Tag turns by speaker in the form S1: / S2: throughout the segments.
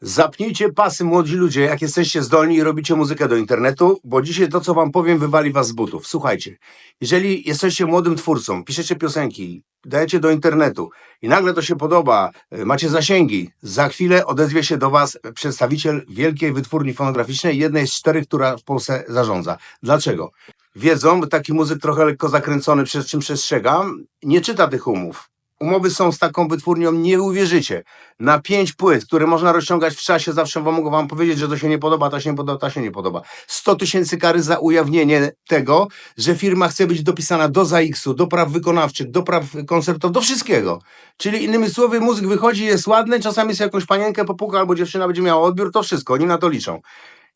S1: Zapnijcie pasy, młodzi ludzie, jak jesteście zdolni i robicie muzykę do internetu, bo dzisiaj to, co wam powiem, wywali was z butów. Słuchajcie, jeżeli jesteście młodym twórcą, piszecie piosenki, dajecie do internetu i nagle to się podoba, y, macie zasięgi, za chwilę odezwie się do was przedstawiciel wielkiej wytwórni fonograficznej, jednej z czterech, która w Polsce zarządza. Dlaczego? Wiedzą, taki muzyk trochę lekko zakręcony, przed czym przestrzegam, nie czyta tych umów. Umowy są z taką wytwórnią, nie uwierzycie. Na pięć płyt, które można rozciągać w czasie, zawsze mogą wam powiedzieć, że to się nie podoba, to się nie podoba, to się nie podoba. 100 tysięcy kary za ujawnienie tego, że firma chce być dopisana do ZAX-u, do praw wykonawczych, do praw koncertów, do wszystkiego. Czyli innymi słowy, muzyk wychodzi, jest ładny, czasami jest jakąś panienkę popuka, albo dziewczyna będzie miała odbiór, to wszystko, oni na to liczą.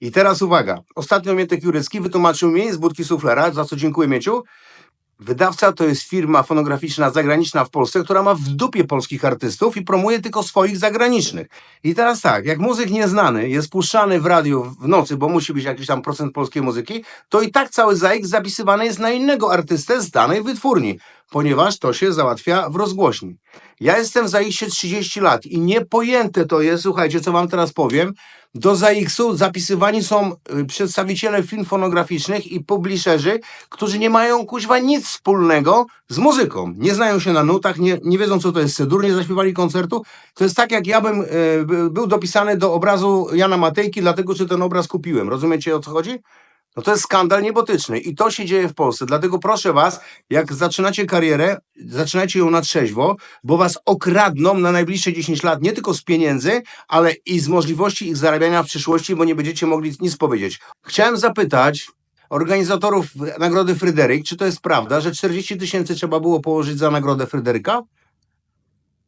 S1: I teraz uwaga, ostatnio Mietek Jurecki wytłumaczył mi z budki suflera, za co dziękuję Mieciu, Wydawca to jest firma fonograficzna zagraniczna w Polsce, która ma w dupie polskich artystów i promuje tylko swoich zagranicznych. I teraz tak, jak muzyk nieznany jest puszczany w radiu w nocy, bo musi być jakiś tam procent polskiej muzyki, to i tak cały ZAX zapisywany jest na innego artystę z danej wytwórni, ponieważ to się załatwia w rozgłośni. Ja jestem w ZAX-ie 30 lat i niepojęte to jest, słuchajcie, co wam teraz powiem, do ZAX-u zapisywani są y, przedstawiciele film fonograficznych i publisherzy, którzy nie mają kuźwa nic wspólnego z muzyką. Nie znają się na nutach, nie, nie wiedzą co to jest sedur, nie zaśpiewali koncertu. To jest tak jak ja bym y, by- był dopisany do obrazu Jana Matejki, dlatego że ten obraz kupiłem. Rozumiecie o co chodzi? No to jest skandal niebotyczny i to się dzieje w Polsce. Dlatego proszę was, jak zaczynacie karierę, zaczynajcie ją na trzeźwo, bo was okradną na najbliższe 10 lat nie tylko z pieniędzy, ale i z możliwości ich zarabiania w przyszłości, bo nie będziecie mogli nic powiedzieć. Chciałem zapytać organizatorów Nagrody Fryderyk, czy to jest prawda, że 40 tysięcy trzeba było położyć za Nagrodę Fryderyka?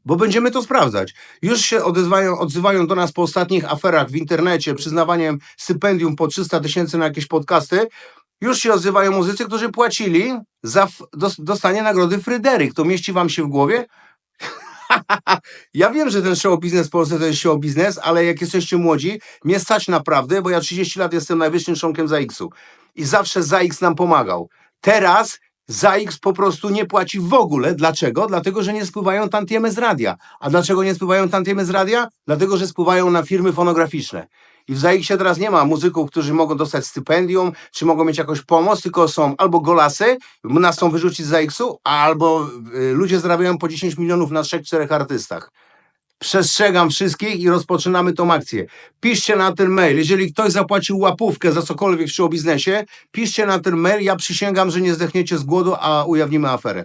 S1: Bo będziemy to sprawdzać. Już się odezwają, odzywają do nas po ostatnich aferach w internecie, przyznawaniem stypendium po 300 tysięcy na jakieś podcasty. Już się odzywają muzycy, którzy płacili za dostanie nagrody Fryderyk. To mieści wam się w głowie? ja wiem, że ten show biznes w Polsce to jest show biznes, ale jak jesteście młodzi, mnie stać naprawdę, bo ja 30 lat jestem najwyższym członkiem ZAX-u i zawsze ZAX nam pomagał. Teraz ZAX po prostu nie płaci w ogóle. Dlaczego? Dlatego, że nie spływają tantiemy z radia. A dlaczego nie spływają tantiemy z radia? Dlatego, że spływają na firmy fonograficzne. I w ZAX-ie teraz nie ma muzyków, którzy mogą dostać stypendium, czy mogą mieć jakąś pomoc, tylko są albo golasy, nas chcą wyrzucić z ZAX-u, albo y, ludzie zarabiają po 10 milionów na 3-4 artystach. Przestrzegam wszystkich i rozpoczynamy tą akcję. Piszcie na ten mail. Jeżeli ktoś zapłacił łapówkę za cokolwiek w biznesie, piszcie na ten mail. Ja przysięgam, że nie zdechniecie z głodu, a ujawnimy aferę.